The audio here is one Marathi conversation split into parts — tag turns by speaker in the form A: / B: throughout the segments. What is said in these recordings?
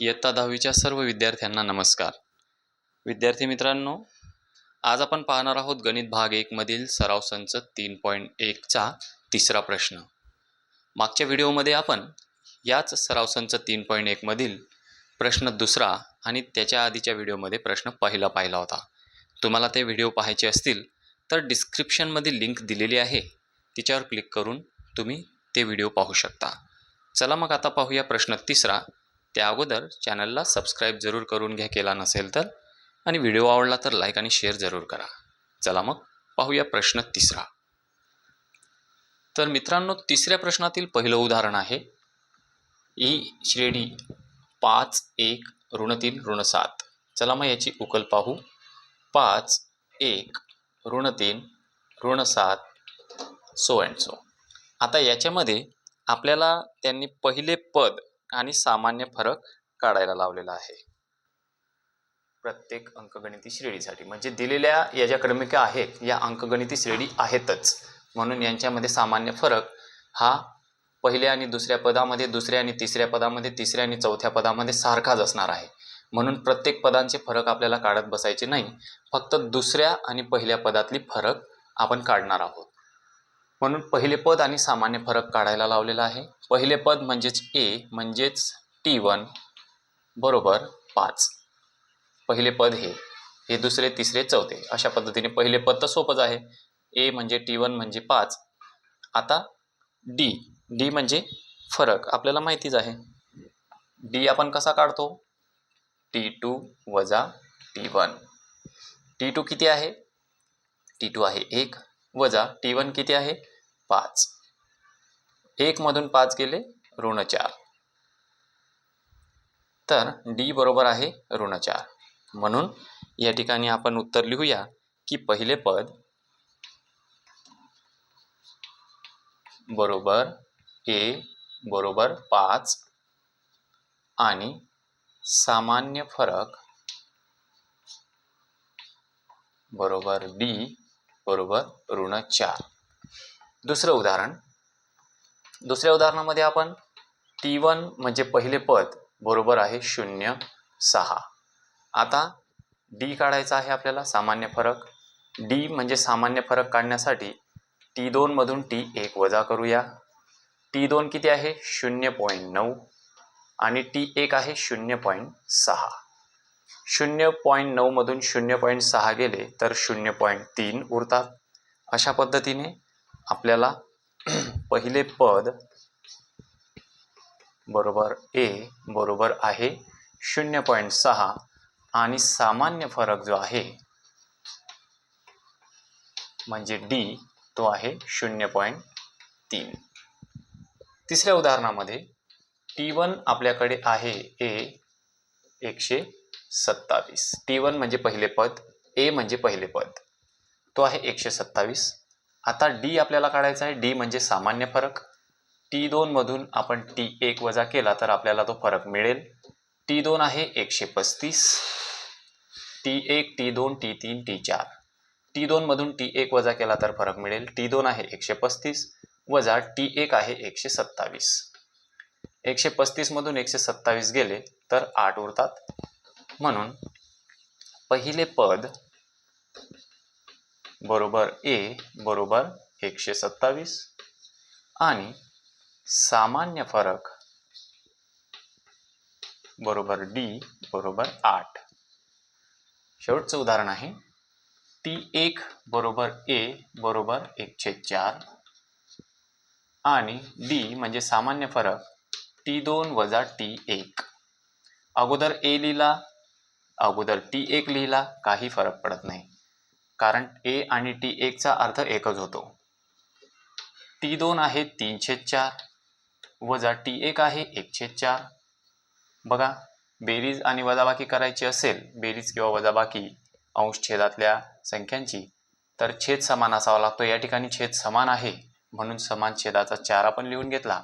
A: इयत्ता दहावीच्या सर्व विद्यार्थ्यांना नमस्कार. विद्यार्थी मित्रांनो आज आपण पाहणार आहोत गणित भाग एकमधील सराव संच तीन पॉईंट एकचा तिसरा प्रश्न. मागच्या व्हिडिओमध्ये आपण याच सराव संच तीन पॉईंट एकमधील प्रश्न दुसरा आणि त्याच्या आधीच्या व्हिडिओमध्ये प्रश्न पहिला पाहिला होता. तुम्हाला ते व्हिडिओ पाहायचे असतील तर डिस्क्रिप्शनमध्ये लिंक दिलेली आहे तिच्यावर क्लिक करून तुम्ही ते व्हिडिओ पाहू शकता. चला मग आता पाहूया प्रश्न तिसरा. त्या अगोदर चॅनलला सबस्क्राईब जरूर करून घ्या केला नसेल तर. आणि व्हिडिओ आवडला तर लाईक आणि शेअर जरूर करा. चला मग पाहूया प्रश्न तिसरा. तर मित्रांनो तिसऱ्या प्रश्नातील पहिलं उदाहरण आहे. ई श्रेणी पाच एक ऋण तीन ऋण सात. चला मग याची उकल पाहू. पाच एक ऋण तीन ऋण सात सो अँड सो आता याच्यामध्ये आपल्याला त्यांनी पहिले पद आणि सामान्य फरक काढायला लावलेला आहे. प्रत्येक अंकगणिती श्रेणीसाठी म्हणजे दिलेल्या या ज्या क्रमिका आहेत या अंकगणिती श्रेणी आहेतच. म्हणून यांच्यामध्ये सामान्य फरक हा पहिल्या आणि दुसऱ्या पदामध्ये दुसऱ्या आणि तिसऱ्या पदामध्ये तिसऱ्या आणि चौथ्या पदामध्ये सारखाच असणार आहे. म्हणून प्रत्येक पदांचे फरक आपल्याला काढत बसायचे नाही. फक्त दुसऱ्या आणि पहिल्या पदातली फरक आपण काढणार आहोत. म्हणून पहिले पद आणि सामान्य फरक काढायला लावलेला आहे. पहिले पद म्हणजेच ए म्हणजेच टी वन बरोबर पाच. पहिले पद हे हे दुसरे तिसरे चौथे. अशा पद्धतीने पहिले पद तर सोपंच आहे. ए म्हणजे टी वन म्हणजे पाच. आता डी डी म्हणजे फरक. आपल्याला माहितीच आहे. डी आपण कसा काढतो? टी टू वजा टी वन टी टू किती आहे? टी टू आहे एक. वजा टी वन किती आहे? पाच. एकमधून पाच गेले ऋण चार. तर डी बरोबर आहे ऋण चार. म्हणून या ठिकाणी आपण उत्तर लिहूया की पहिले पद बरोबर ए बरोबर पाच आणि सामान्य फरक बरोबर डी बरोबर ऋण चार. दुसरं उदाहरण. दुसऱ्या उदाहरणामध्ये आपण टी वन म्हणजे पहिले पद बरोबर आहे शून्य सहा. आता डी काढायचा आहे आपल्याला सामान्य फरक. डी म्हणजे सामान्य फरक काढण्यासाठी टी दोनमधून टी एक वजा करूया. टी दोन किती आहे? शून्य पॉईंट नऊ. आणि टी एक आहे शून्य पॉईंट सहा. शून्य पॉईंट नऊमधून शून्य पॉईंट सहा गेले तर शून्य पॉईंट तीन उरतात. अशा पद्धतीने आपल्याला पहिले पद बरोबर ए बरोबर आहे शून्य पॉईंट सहा आणि सामान्य फरक जो आहे म्हणजे डी तो आहे शून्य पॉईंट तीन. तिसऱ्या उदाहरणामध्ये टी वन आपल्याकडे आहे ए एकशे सत्तावीस. टी वन म्हणजे पहिले पद ए म्हणजे पहिले पद. तो आहे एकशे सत्तावीस. आता डी आपल्याला काढायचा आहे. डी म्हणजे सामान्य फरक. टी दोनमधून आपण टी एक वजा केला तर आपल्याला तो फरक मिळेल. टी दोन आहे एकशे पस्तीस. टी एक टी दोन टी तीन टी चार. टी दोनमधून टी एक वजा केला तर फरक मिळेल. टी दोन आहे एकशे पस्तीस वजा टी एक आहे एकशे सत्तावीस. एकशे पस्तीसमधून एकशे सत्तावीस गेले तर आठ उरतात. म्हणून पहिले पद बरोबर ए बरोबर एकशे सत्तावीस आणि सामान्य फरक बरोबर डी बरोबर आठ. शेवटचं उदाहरण आहे. टी एक बरोबर ए बरोबर एकशे चार आणि डी म्हणजे सामान्य फरक टी दोन वजा टी एक. अगोदर ए लिहिला अगोदर टी एक लिहिला काही फरक पडत नाही. कारण ए आणि टी एकचा अर्थ एकच होतो. टी दोन आहे तीनशे चार वजा टी एक आहे एकशे चार. बघा बेरीज आणि वजाबाकी करायची असेल बेरीज किंवा वजाबाकी अंश छेदातल्या संख्यांची तर छेद समान असावा लागतो. या ठिकाणी छेद समान आहे म्हणून समान छेदाचा चार आपण लिहून घेतला.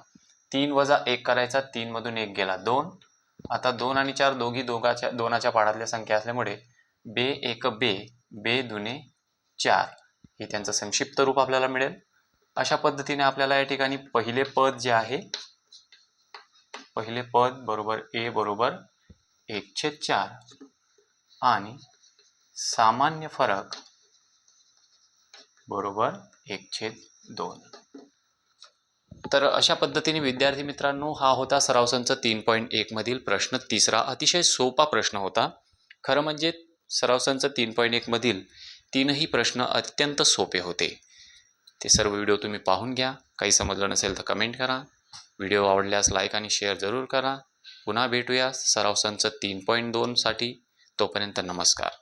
A: तीन वजा एक करायचा तीनमधून एक गेला दोन. आता दोन आणि चार दोघी दोघाच्या दोनाच्या पाडातल्या संख्या असल्यामुळे बे एक बे बे दुने चार हे त्यांचं संक्षिप्त रूप आपल्याला मिळेल. अशा पद्धतीने आपल्याला या ठिकाणी पहिले पद जे आहे पहिले पद बरोबर ए बरोबर एक छेद चार आणि सामान्य फरक बरोबर एकशे दोन. तर अशा पद्धतीने विद्यार्थी मित्रांनो हा होता सराव संच तीन पॉईंट एकमधील प्रश्न. तिसरा अतिशय सोपा प्रश्न होता. खरं म्हणजे सराव संच तीन पॉईंट एकमधील तीनही प्रश्न अत्यंत सोपे होते. ते सर्व व्हिडिओ तुम्ही पाहून घ्या. काही समजलं नसेल तर कमेंट करा. व्हिडिओ आवडल्यास लाईक आणि शेअर जरूर करा. पुन्हा भेटूया सराव संच तीन पॉईंट दोनसाठी तोपर्यंत नमस्कार.